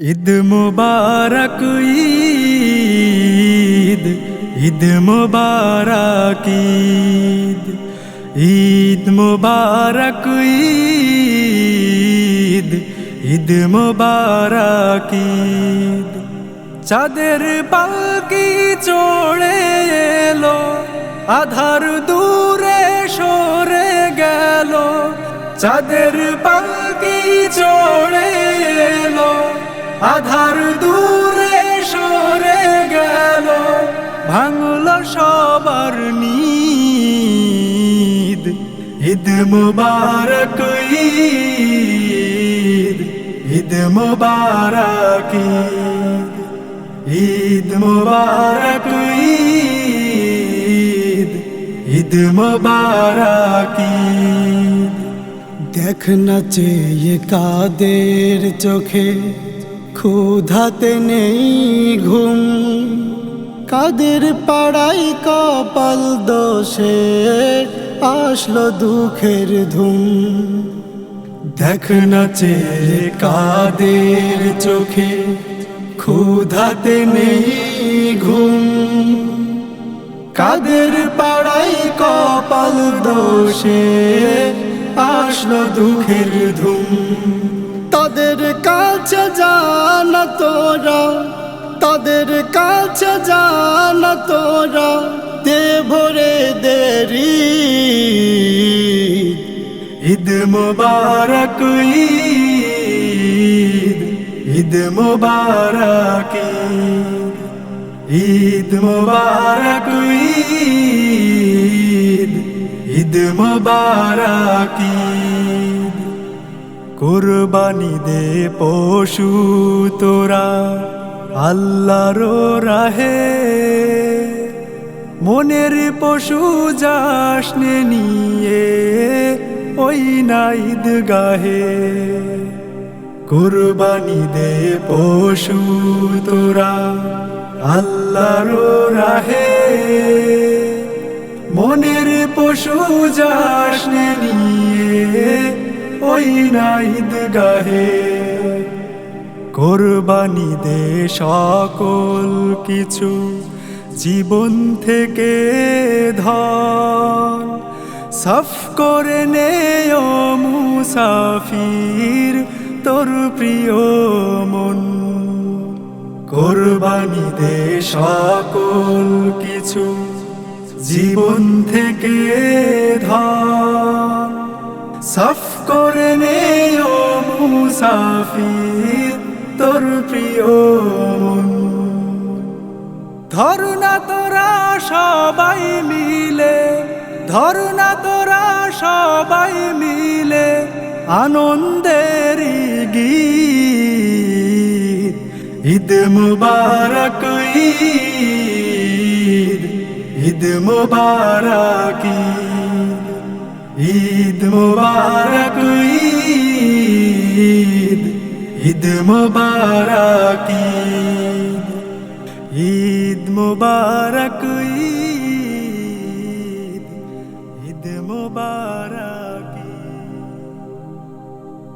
ঈদ মুবারক, ঈদ ঈদ মুবারক, ঈদ ঈদ মুবারক, ঈদ ঈদ মুবারক, ঈদ। চাঁদের পালকি চড়ে এলো, আধার দূরে সরে গেল। চাঁদের পালকি আধার দূরে সরে গেল, ভাঙল সবার নিদ। ঈদ মুবারক, ঈদ। ঈদ মুবারক ঈদ মুবারক, ঈদ। ঈদ মুবারক দেখ না চেয়ে কাদের চোখে ক্ষুধাতে নেই ঘুম। কাদের পাড়াই কপাল দোষে আসলো দুঃখের ধুম। দেখ না চেয়ে কাদের চোখে ক্ষুধাতে নেই ঘুম। কাদের পাড়াই কপাল দোষে আসলো দুঃখের ধুম। তাদের কাছে তোরা তাদের কাছে জানা তোরা দে ভরে দেরি। ঈদ মুবারক, ঈদ ঈদ মুবারক ঈদ মুবারক, ঈদ ঈদ মুবারক কুরবানি দে পশু তোরা। আল্লাহর রাহে মনের পশু যাসনে নিয়ে ওই নাইদ গাহে কুরবানি দে পশু তোরা আল্লাহর রাহে। মনের পশু যাসনে নিয়ে ওই নাইদ গাহে কোরবানি দে সকল কিছু, জীবন থেকে ধন। সাফ করে নে মুসাফির তোর প্রিয় মন। কোরবানি দে সকল কিছু, জীবন থেকে ধন। সাফ করে নে মুসাফির তোর প্রিয় মন। ধর না তোরা সবাই মিলে, ধর না তোরা সবাই মিলে আনন্দের গীত। ঈদ মুবারক ঈদ মুবারক ঈদ মুবারক, ঈদ। ঈদ মুবারক ঈদ ঈদ মুবারক